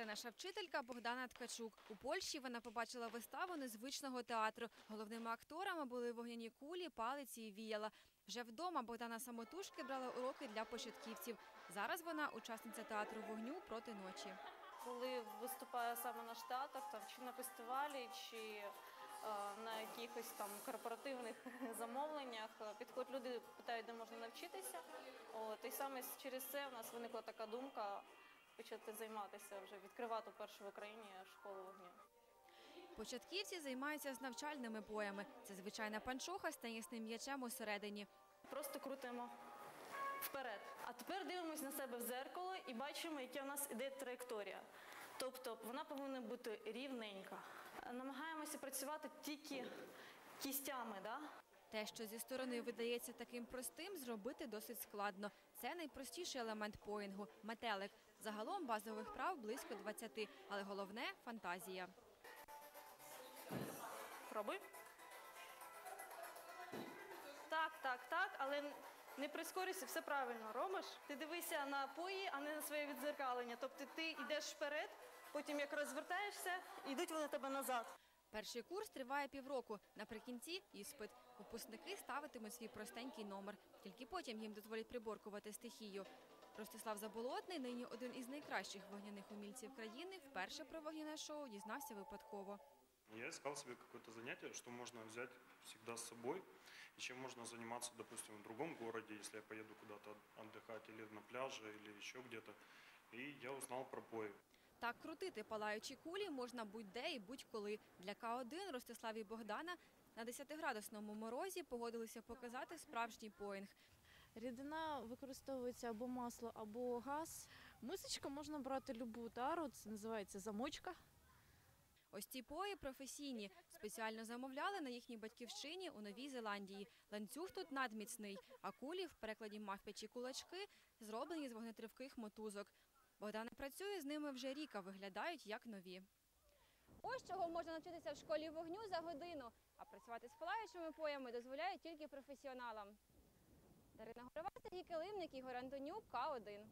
Це наша вчителька Богдана Ткачук. У Польщі вона побачила виставу незвичного театру. Головними акторами були вогняні кулі, палиці і віяла. Вже вдома Богдана самотужки брала уроки для початківців. Зараз вона учасниця театру вогню проти ночі. Коли виступає саме наш театр, там чи на фестивалі, чи е, на якихось там корпоративних замовленнях, е, підходять люди, питають, де можна навчитися. От, і саме через це в нас виникла така думка почати займатися вже, відкривати першу в Україні школу вогню. Початківці займаються з навчальними боями. Це звичайна панчоха з тенісним м'ячем усередині. Просто крутимо вперед. А тепер дивимось на себе в зеркало і бачимо, яка в нас іде траєкторія. Тобто вона повинна бути рівненька. Намагаємося працювати тільки кістями. Да? Те, що зі сторони видається таким простим, зробити досить складно. Це найпростіший елемент поїнгу – метелик. Загалом базових прав близько 20, але головне – фантазія. Пробуй. Так, так, так, але не прискорюйся, все правильно робиш. Ти дивися на пої, а не на своє відзеркалення. Тобто ти йдеш вперед, потім як розвертаєшся, йдуть вони тебе назад. Перший курс триває півроку. Наприкінці – іспит. Випускники ставитимуть свій простенький номер. Тільки потім їм дозволять приборкувати стихію. Ростислав Заболотний, нині один із найкращих вогняних умільців країни, вперше про вогняне шоу дізнався випадково. Я искал себе какое-то занятие, что можно взять всегда с собой, и чем можно заниматься, допустим, в другом городе, если я поеду куда-то отдыхать, или на пляже, или еще где-то. И я узнал про пой. Так крутити палаючі кулі можна будь-де і будь-коли. Для К1 Ростислав і Богдана на 10-градусному морозі погодилися показати справжній поїнг. Рідина використовується або масло, або газ. Мисочка можна брати любу тару, це називається замочка. Ось ці пої професійні. Спеціально замовляли на їхній батьківщині у Новій Зеландії. Ланцюг тут надміцний, а кулі, в перекладі мавпячі кулачки, зроблені з вогнетривких мотузок. Богдана працює з ними вже рік, а виглядають як нові. Ось чого можна навчитися в школі вогню за годину, а працювати з палаючими поями дозволяють тільки професіоналам. Дарина Горова, Сергій Килимник, Ігор Антонюк, К1.